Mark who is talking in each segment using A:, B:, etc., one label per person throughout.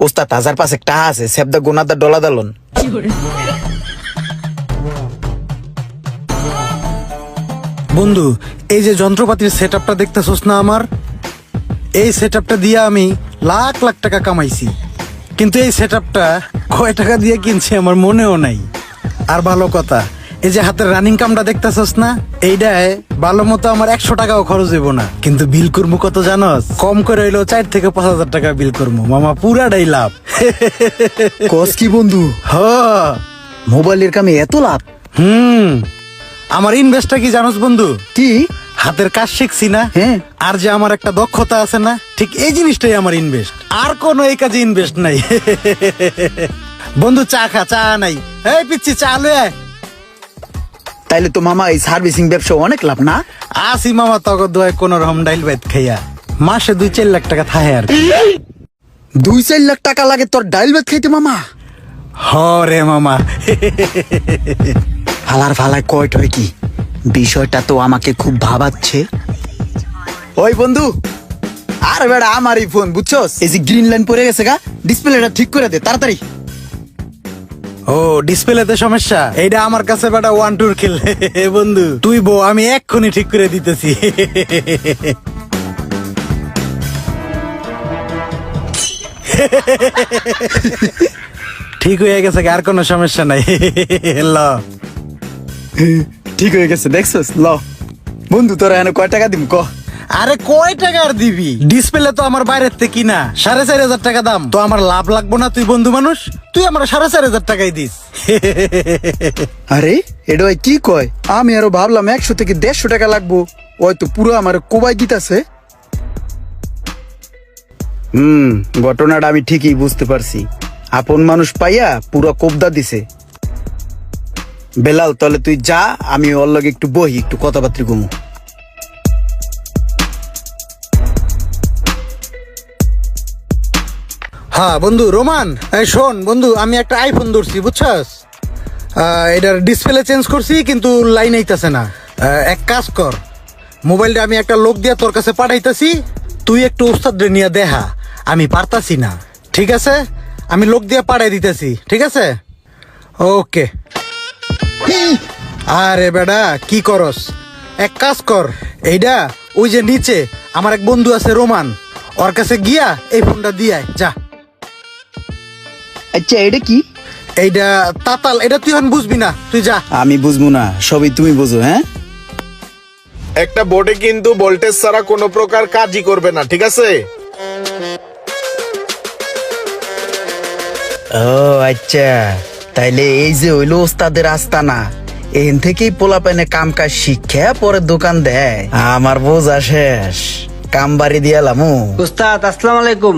A: ওস্তাদ, হাজার পাঁচেক টাকা আছে সেবদা গোনাদা ডলা দালন।
B: বন্ধু, এই যে যন্ত্রপাতির সেট আপটা দেখতেছোস না আমার? এই সেট আপটা দিয়ে আমি লাখ লাখ টাকা কামাইছি। কিন্তু এই সেট আপটা কয় টাকা দিয়ে কিনছি আমার মনেও নাই। আর ভালো কথা এই যে হাতের রানিং কামটা দেখতেছস না? এইটায় ভালো মতো আমার একশো টাকাও খরচ হইব না। কিন্তু বিল করব কত জানস? কম করে হইল চার থেকে পাঁচ হাজার টাকা বিল করব মামা পুরাটাই লাভ।
A: কস কি বন্ধু?
B: হ।
A: মোবাইলের কামে এত লাভ?
B: হুম। আমার ইনভেস্টটা কি জানোস বন্ধু?
A: কি?
B: হাতের কাজ শিখছি না।
A: হ্যাঁ।
B: আর যে আমার একটা দক্ষতা আছে না ঠিক এই জিনিসটাই আমার ইনভেস্ট আর কোনো এই কাজে ইনভেস্ট নাই। বন্ধু চা খা চা নাই। এই পিচ্ছি চা লয়ে আয়।
A: তাইলে তো মামা এই সার্ভিসিং ব্যবসা অনেক লাভ না?
B: আসি মামা তখন দোয় কোন রকম ডাইল বাইত খাইয়া। মাসে দুই চার লাখ টাকা থাহে আর কি।
A: দুই চার লাখ টাকা লাগে তোর ডাইল ভাত খাইতে মামা?
B: হ রে মামা।
A: ফালার ফালায় কয়ট হয় কি? বিষয়টা তো আমাকে খুব ভাবাচ্ছে। ওই বন্ধু আর বেড়া আমারই ফোন বুঝছস? এই যে গ্রিন লাইন পড়ে গেছে গা ডিসপ্লেটা ঠিক করে দে তাড়াতাড়ি।
B: ও ডিসপ্লেতে সমস্যা? এইটা আমার কাছে বেটা ওয়ান টুর খেল। বন্ধু। তুই বউ আমি এক্ষুনি ঠিক করে দিতেছি। ঠিক হয়ে গেছে আর কোনো সমস্যা নাই। ল।
A: ঠিক হয়ে গেছে দেখছস? ল। বন্ধু তোরা এনে কয় টাকা দিম ক।
B: আরে কয় টাকার দিবি? ডিসপ্লে তো আমার বাইরের থেকে কিনা। সাড়ে চার হাজার টাকা দাম। তো আমার লাভ লাগবো না তুই বন্ধু মানুষ? তুই আমার সাড়ে চার হাজার টাকাই দিস।
A: আরে এটা কি কয়? আমি আরও ভাবলাম একশো থেকে দেড়শো টাকা লাগবো। ওই তো পুরো আমার কোবাই দিতাছে হুম, ঘটনাটা আমি ঠিকই বুঝতে পারছি। আপন মানুষ পাইয়া পুরো কোবদা দিছে। বেলাল, তাহলে তুই যা আমি ওর একটু বহি, একটু কথাবার্তা ঘুমু
B: হ্যাঁ বন্ধু রোমান শোন বন্ধু আমি একটা আইফোন ধরছি বুঝছস? এটার ডিসপ্লে চেঞ্জ করছি কিন্তু লাইন আইতাছে না। এক কাজ কর মোবাইলটা আমি একটা লোক দিয়া তোর কাছে পাঠাইতাছি তুই একটু উস্তাদ নিয়ে দেখা আমি পারতাছি না ঠিক আছে? আমি লোক দিয়ে পাঠাই দিতেছি ঠিক আছে? ওকে। আরে বেডা কি করস? এক কাজ কর এইটা ওই যে নিচে আমার এক বন্ধু আছে রোমান ওর কাছে গিয়া এই ফোনটা দিয়ে আয়, যা।
A: আচ্ছা এটা কি?
B: এইটা তাতাল এটা তুই এখন বুঝবি না। তুই যা।
A: আমি বুঝব না সবই তুমি বুঝো হ্যাঁ?
C: একটা বোর্ডে কিন্তু ভোল্টেজ ছাড়া কোনো প্রকার কাজই করবে না ঠিক আছে?
A: ও আচ্ছা। তাইলে এই যে হইল ওস্তাদের আস্তানা এখান থেকেই পোলা পাইনে কাম কাজ শিক্ষা পরে দোকান দেয়। আমার বোঝা শেষ। কাম বাড়ি দিয়ালামু
D: উস্তাদ আসসালামু আলাইকুম।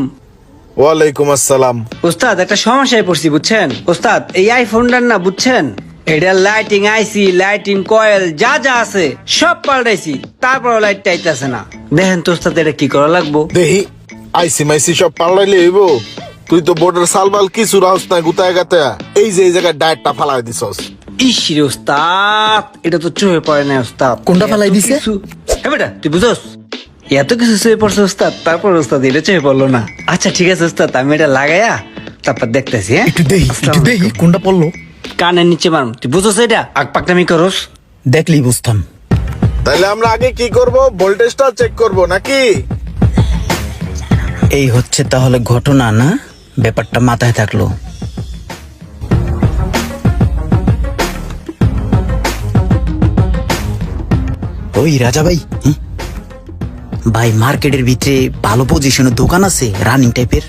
C: ওয়ালাইকুম আসসালাম।
D: উস্তাদ একটা সমস্যায় পড়ছি বুঝছেন? উস্তাদ এই আইফোনটার না বুঝছেন? এটা লাইটিং আইসি লাইটিং কয়েল যা যা আছে সব পাল্টাইছি তারপর লাইটটা আইতাছে না। দেখেন তো উস্তাদ এটা কি করা লাগবো?
C: দেহি আইসি মাইসি সব পাল্টাইলে হইব। তুই তো বোর্ডের সালবাল কিছু রাহস না গুতায় গাতে এই যে এই জায়গায় ডায়েটটা ফালাই দিছস।
D: ইস রে উস্তাদ এটা তো চোখে পড়ে না উস্তাদ
A: কোনটা ফালাই দিছে?
D: হ্যাঁ বেটা তুই বুঝোস? এত কিছু চোখে পড়ছে উস্তাদ তারপর উস্তাদ এটা চোখে পড়ল না। আচ্ছা ঠিক আছে উস্তাদ আমি এটা লাগাইয়া তারপর দেখতেছি হ্যাঁ?
A: একটু দেহি একটু
D: আসসালামু
A: কোনটা পড়ল?
D: কানের নিচে মারম তুই বুঝোস এটা? আগ পাকনামি করস।
A: দেখলি বুঝতাম।
C: তাইলে আমরা আগে কি করব? ভোল্টেজটা চেক করব নাকি?
A: এই হচ্ছে তাহলে ঘটনা না? ব্যাপারটা মাথায় থাকল। ওই রাজা ভাই হুম? ভাই মার্কেটের ভিতরে ভালো পজিশনের দোকান আছে রানিং টাইপের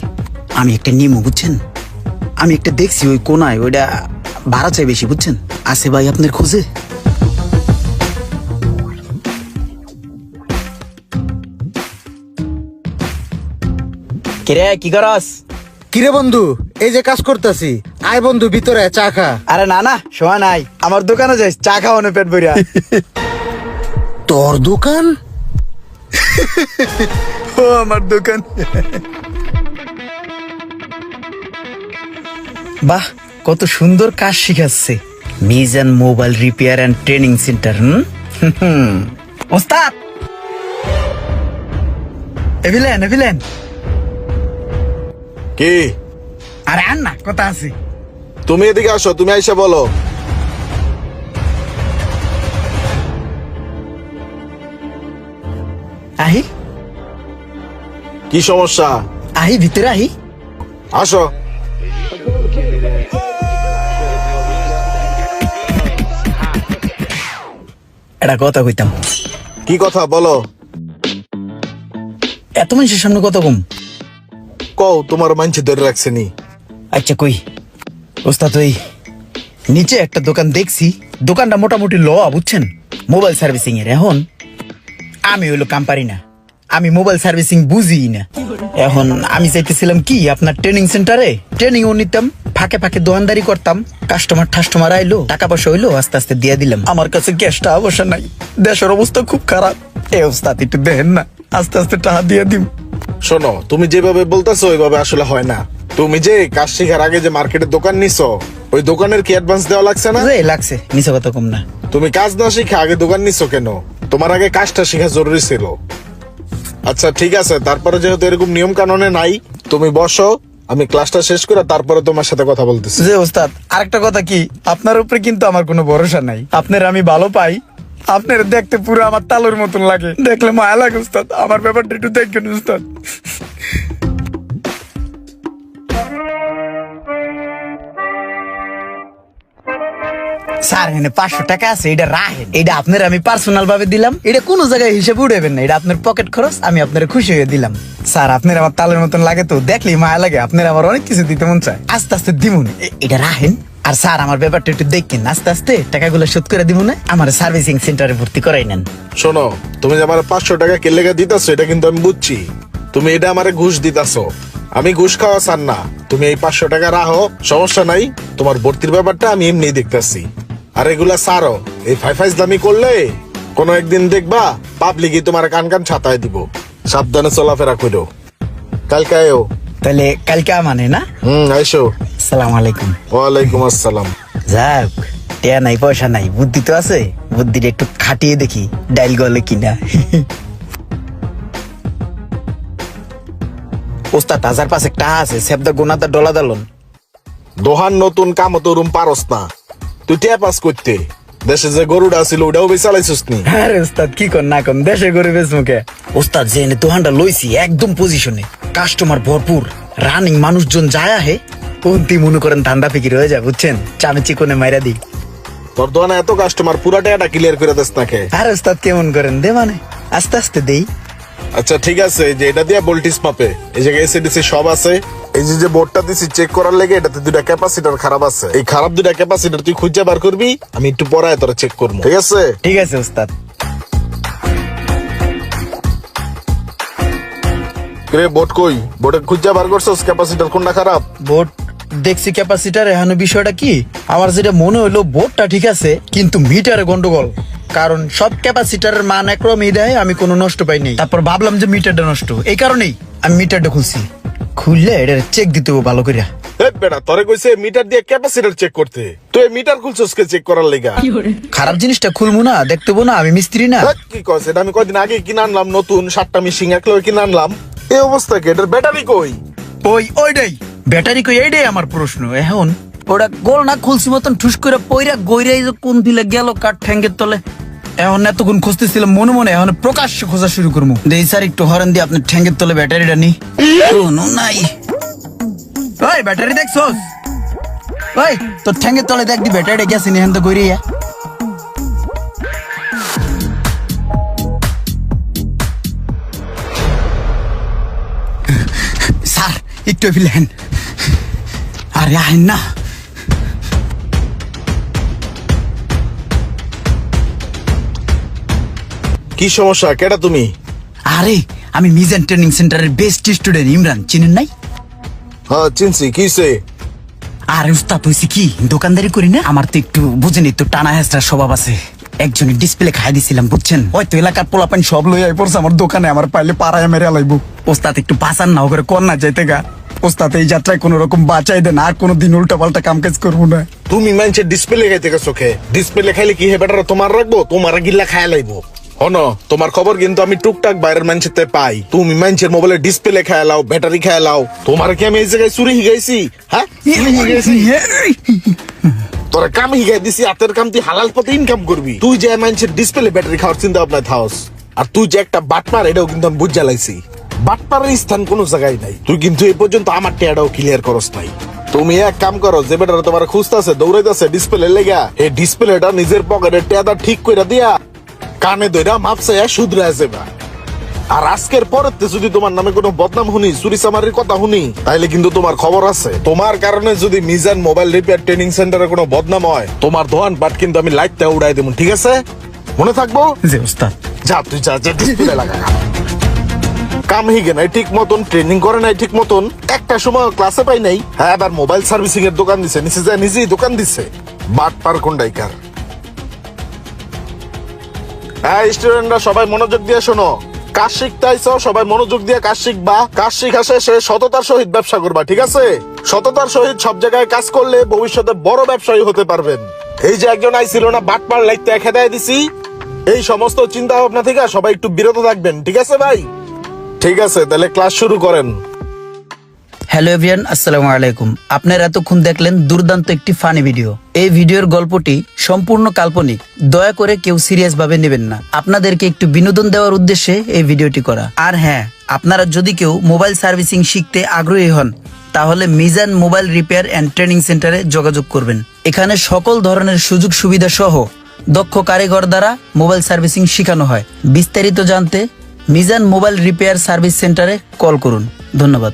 A: আমি একটা নিমু বুঝছেন? আমি একটা দেখছি ওই কোনায় ওইটা ভাড়া চাই বেশি বুঝছেন? আছে ভাই আপনার খোঁজে? কিরে কি করস?
B: কিরে বন্ধু এই যে কাজ করতেছি আয় বন্ধু ভিতরে চা খা।
A: আরে না না সময় নাই। আমার দোকানে যাই চা খাওয়ানো পেট ভরিয়া।
B: তোর দোকান?
A: ও আমার দোকান। বাহ কত সুন্দর কাজ শিখাচ্ছে। Mizan mobile repair and training centre হুম? ওস্তাদ! এভিলেন এভিলেন।
C: কি?
B: আরে আর না কথা আছে।
C: তুমি এদিকে আসো তুমি আইসা বলো।
A: আহি।
C: কি সমস্যা?
A: আহি ভিতরে আহি।
C: আসো।
A: এটা কথা কইতাম।
C: কি কথা বলো।
A: এত মানুষের সামনে কত কম।
C: কও তোমার মানছি ধরে রাখছে নি।
A: আচ্ছা কই। ওস্তাদ ওই নিচে একটা দোকান দেখছি। দোকানটা মোটামুটি ল বুঝছেন? মোবাইল সার্ভিসিং এর এখন। আমি হইল কাম পারি না। আমি মোবাইল সার্ভিসিং বুঝি না। এখন আমি চাইতেছিলাম কি আপনার ট্রেনিং সেন্টারে ট্রেনিং ও নিতাম ফাঁকে ফাঁকে দোকানদারি করতাম কাস্টমার টাস্টমার আইলো টাকা পয়সা হইল আস্তে আস্তে দিয়ে দিলাম। আমার কাছে ক্যাশটা অবশ্য নাই দেশের অবস্থা খুব খারাপ। এ ওস্তাদ একটু দেখেন না আস্তে আস্তে টাকা দিয়ে দিম।
C: শোনো তুমি যেভাবে বলতেছো ওইভাবে আসলে হয় না। তুমি যে কাজ শেখার আগে যে মার্কেটের দোকান নিছো ওই দোকানের কি অ্যাডভান্স দেওয়া লাগছে না?
A: লাগছে নিচে কথা কম না।
C: তুমি কাজ না শিখে আগে দোকান নিছো কেন? তোমার আগে কাজটা শেখা জরুরি ছিল। আচ্ছা ঠিক আছে, তারপরে যেহেতু এরকম নিয়ম কানুনে নাই, তুমি বসো, আমি ক্লাসটা শেষ করে তারপরে তোমার সাথে কথা বলতেছি।
A: যে ওস্তাদ। আরেকটা কথা কি, আপনার উপরে কিন্তু আমার কোনো ভরসা নাই। আপনার আমি ভালো পাই, আপনার দেখতে পুরো আমার তালুর মতন লাগে। দেখলে মায়া লাগে উস্তাদ আমার ব্যাপারটা একটু দেখবেন উস্তাদ স্যার, এখানে পাঁচশো টাকা আছে, এটা রাখেন। এটা আপনার আমি পার্সোনাল ভাবে দিলাম। এটা কোনো জায়গায় হিসেবে উঠাবেন না, এটা আপনার পকেট খরচ, আমি আপনার খুশি হয়ে দিলাম। স্যার, আপনার আমার তালের মতন লাগে তো, দেখলেই মায়া লাগে, আপনার আমার অনেক কিছু দিতে মন চায়। আস্তে আস্তে দিমুন। এটা রাখেন। আর স্যার, আমার ব্যাপারটা একটু দেখেন, আস্তে আস্তে টাকাগুলো শোধ করে দিব না আমার সার্ভিসিং সেন্টারে ভর্তি করাই নেন।
C: শোনো, তুমি যে আমার পাঁচশো টাকা কে লেগে দিতেছো, এটা কিন্তু আমি বুঝছি। তুমি এটা আমারে ঘুষ দিতাছো। আমি ঘুষ খাওয়া চান না। তুমি এই পাঁচশো টাকা রাখো, সমস্যা নাই। তোমার ভর্তির ব্যাপারটা আমি এমনি দেখতেছি। আর এগুলা সারো। এই ফাইফাইজ দামি করলে কোনো একদিন দেখবা পাবলিকই তোমার কান কান ছাতায় দিব। সাবধানে চলাফেরা করো। কালকে আয়ো।
A: তাহলে কালকে মানে না?
C: হুম আইসো।
A: সালাম আলাইকুম।
C: ওয়ালাইকুম আসসালাম।
A: যাক টেয়া নাই পয়সা নাই। বুদ্ধি তো আছে। বুদ্ধিটা একটু খাটিয়ে দেখি ডাইল গলে কিনা। ওস্তাদ হাজার পাঁচ একটা আছে। সেবদা গোনাদা ডলা দালন
C: দোহান নতুন কাম তো রুম পারস না। তুই টিয়া পাস করতে। দেশে যে গরুটা ছিল ওটাও বেচালাইছিস নি?
A: আরে ওস্তাদ কি কর না কর দেশে করে বেশ মুখে ওস্তাদ এনে দোহানটা লইছি একদম পজিশনে কাস্টমার ভরপুর রানিং মানুষজন যায় আহে পন্তি মনে করেন ধান্দা ফিকির হয়ে যায় বুঝছেন? চামে চিকনে মাইরা দিই।
C: তোর দোকানে এত কাস্টমার পুরা টাকাটা ক্লিয়ার করে দিস নাকে।
A: আর ওস্তাদ কেমন করেন? দে মানে আস্তে আস্তে দেই।
C: আচ্ছা ঠিক আছে যে এটা দিয়া বল্টিস মাপে। এই জায়গায় এসিডিসি সব আছে। এই যে যে বোর্ডটা দিছি চেক করার লেগে এটাতে দুটা ক্যাপাসিটার খারাপ আছে। এই খারাপ দুটা ক্যাপাসিটার তুই খুঁজে বার করবি আমি একটু তোরা চেক করব। ঠিক আছে?
A: ঠিক আছে ওস্তাদ।
C: রে বোর্ড কই? বোর্ডে খুঁজে বার করছস? ক্যাপাসিটার কোনটা খারাপ?
A: বোর্ড দেখছি ক্যাপাসিটার এখানে বিষয়টা কি? আমার যেটা মনে হলো বোর্ডটা ঠিক আছে কিন্তু মিটারে গন্ডগোল। কারণ সব ক্যাপাসিটারের মান একরকমই দেয় আমি কোনো নষ্ট পাইনি তারপর ভাবলাম যে মিটারটা নষ্ট। এই কারণেই আমি মিটারটা খুলছি। খুললে এটা চেক দিতে হবে ভালো
C: বেটা তোরে কইছে মিটার দিয়ে ক্যাপাসিটার চেক করতে। তুই মিটার খুলছস কে চেক করার লেগা?
A: খারাপ জিনিসটা খুলবো না না আমি মিস্ত্রি না।
C: কি কস এটা আমি কয়দিন আগে কিনে আনলাম নতুন সাতটা মিশিং এক লগে কিনে আনলাম। এই অবস্থা কি? এটার ব্যাটারি কই?
A: ওই ওইটাই ব্যাটারি কই এইটাই আমার প্রশ্ন। এখন ওটা গোল না খুলছি মতন ঠুস করে পইরা গইরাই যে কোন দিলে গেল কাঠ ঠ্যাঙ্গের তলে। এখন এতক্ষণ খুঁজতেছিলাম মনে মনে এখন প্রকাশ্য খোঁজা শুরু করব। দেই স্যার একটু হরেন দিয়ে আপনি ঠ্যাঙ্গের তলে ব্যাটারিটা নি। নাই। ওই ব্যাটারি দেখছস? ওই তোর ঠ্যাঙ্গের তলে দেখ দি ব্যাটারিটা গেছে নি হেন তো গইরিয়া স্যার একটু ফিলেন আরে আহেন না।
C: কি সমস্যা? কেটা তুমি?
A: আরে আমি মিজান ট্রেনিং সেন্টারের বেস্ট স্টুডেন্ট ইমরান চিনেন নাই?
C: হ্যাঁ চিনছি। কিসে
A: আরে উস্তাদ হইছি কি? দোকানদারি করি না? আমার তো একটু বুঝেনি তো টানা হেস্টার স্বভাব আছে। একজনের ডিসপ্লে খাই দিছিলাম বুঝছেন? হয়তো এলাকার পোলাপান সব লই আই পড়ছে আমার দোকানে আমার পাইলে পাড়ায় মেরে লাইব। ওস্তাদ একটু বাঁচান না করে কর না যাইতে গা। ওস্তাদ এই যাত্রায় কোন রকম বাঁচাই দেন আর কোনোদিন উল্টা পাল্টা কাম কাজ করব না।
C: তুমি মানছে ডিসপ্লে খাইতে গেছো চোখে ডিসপ্লে খাইলে কি হে বেটার তোমার রাখব? তোমার গিল্লা খায় লাইবো। হনো, তোমার খবর কিন্তু আমি টুকটাক বাইরের মানুষের পাই। তুমি মানুষের মোবাইলের ডিসপ্লে খেয়ালাও ব্যাটারি খেয়ালাও তোমার কি আমি এই জায়গায় চুরি হিগাইছি হ্যাঁ? চুরি তোরা কাম হিগাই দিছি, হাতের কাম তুই হালাল পথে ইনকাম করবি। তুই যে মানুষের ডিসপ্লে ব্যাটারি খাওয়ার চিন্তা ভাবনা থাকস, আর তুই যে একটা বাটপার, এটাও কিন্তু আমি বুঝা লাইছি। বাটপারের স্থান কোনো জায়গায় নাই। তুই কিন্তু এই পর্যন্ত আমার টেয়াটাও ক্লিয়ার করস নাই। তুমি এক কাম করো, যে বেটারা তোমার খুঁজতেছে, দৌড়াইতেছে ডিসপ্লে লেগা, এই ডিসপ্লেটা নিজের পকেটে টেয়াটা ঠিক করে দিয়া কানে দইরা মাপছে শুধরে যাবা আর আজকের পরের তে যদি তোমার নামে কোনো বদনাম শুনি চুরি চামারির কথা শুনি তাইলে কিন্তু তোমার খবর আছে। তোমার কারণে যদি মিজান মোবাইল রিপেয়ার ট্রেনিং সেন্টারে কোনো বদনাম হয় তোমার দোয়ান পাট কিন্তু আমি লাইটটা উড়াই দেবো ঠিক আছে? মনে থাকব?
B: জি ওস্তাদ।
C: যা তুই যা যা ডিসপ্লে লাগা। কাম হিগে নাই ঠিক মতন ট্রেনিং করে নাই ঠিক মতন। একটা সময় ক্লাসে পাই নাই হ্যাঁ এবার মোবাইল সার্ভিসিং এর দোকান দিছে নিচে যায় নিজেই দোকান দিছে। বাট পার কোনটাইকার হ্যাঁ স্টুডেন্টরা সবাই মনোযোগ দিয়ে শোনো। কাজ শিখতে সবাই মনোযোগ দিয়ে কাজ শিখবা কাজ শিখা শেষে সততার সহিত ব্যবসা করবা, ঠিক আছে? সততার সহিত সব জায়গায় কাজ করলে ভবিষ্যতে বড় ব্যবসায়ী হতে পারবেন। এই যে একজন আইছিল না, বাটপার লাইতে খেদায় দিছি। এই সমস্ত চিন্তা ভাবনা থেকে সবাই একটু বিরত থাকবেন, ঠিক আছে ভাই? ঠিক আছে, তাহলে ক্লাস শুরু করেন।
A: হ্যালো এভরিয়ান, আসসালামু আলাইকুম। আপনারা এতক্ষণ দেখলেন দুর্দান্ত একটি ফানি ভিডিও। এই ভিডিওর গল্পটি সম্পূর্ণ কাল্পনিক। দয়া করে কেউ সিরিয়াস ভাবে নেবেন না। আপনাদেরকে একটু বিনোদন দেওয়ার উদ্দেশ্যে এই ভিডিওটি করা। আর হ্যাঁ আপনারা যদি কেউ মোবাইল সার্ভিসিং শিখতে আগ্রহী হন, তাহলে Mizan mobile repair and training সেন্টারে যোগাযোগ করবেন। এখানে সকল ধরনের সুযোগ সুবিধা সহ দক্ষ কারিগর দ্বারা মোবাইল সার্ভিসিং শেখানো হয়। বিস্তারিত জানতে মিজান মোবাইল রিপেয়ার সার্ভিস সেন্টারে কল করুন। ধন্যবাদ।